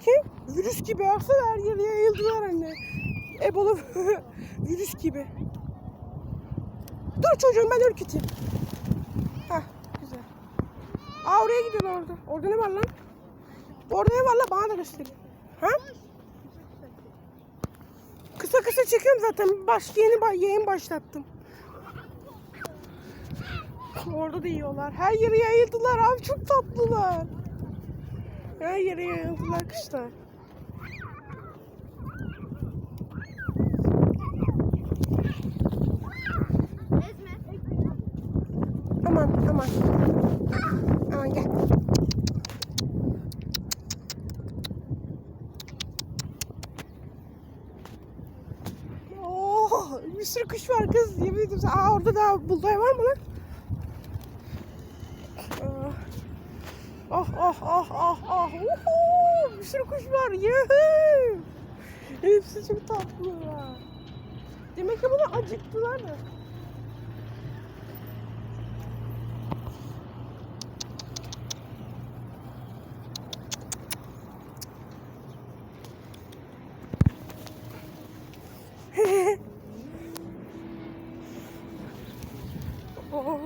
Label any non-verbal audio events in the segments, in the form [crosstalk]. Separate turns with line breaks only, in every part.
bakayım. Virüs gibi baksana her yere yayıldılar anne. Ebola [laughs] virüs gibi. Dur çocuğum ben ürküteyim. Hah güzel. Aa oraya gidiyorlar orada. Orada ne var lan? Orada ne var lan bana da gösterin. Ha? Kısa kısa çekiyorum zaten. Baş, yeni yayın başlattım. Orada da yiyorlar. Her yere yayıldılar abi çok tatlılar. Her yere yayıldılar kuşlar. Aman aman. Aman gel. Oh, bir sürü kuş var kız. Yemin ediyorum. Aa orada da bulday var mı lan? Aa. Oh oh oh oh oh. Uhu, bir sürü kuş var. Yuhu. Hepsi çok tatlı. Demek ki buna acıktılar da. [laughs] Oh.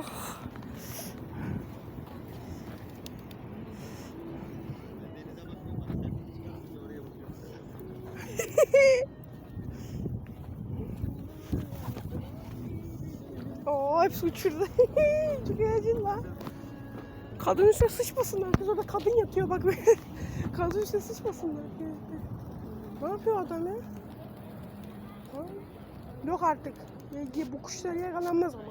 [laughs] Oo hepsi uçurdu. [laughs] Çok lan. Kadın üstüne sıçmasınlar. Kız orada kadın yatıyor bak. [laughs] kadın üstüne sıçmasınlar. Ne yapıyor adam ya? Yok artık. Bu kuşlar yakalanmaz ama.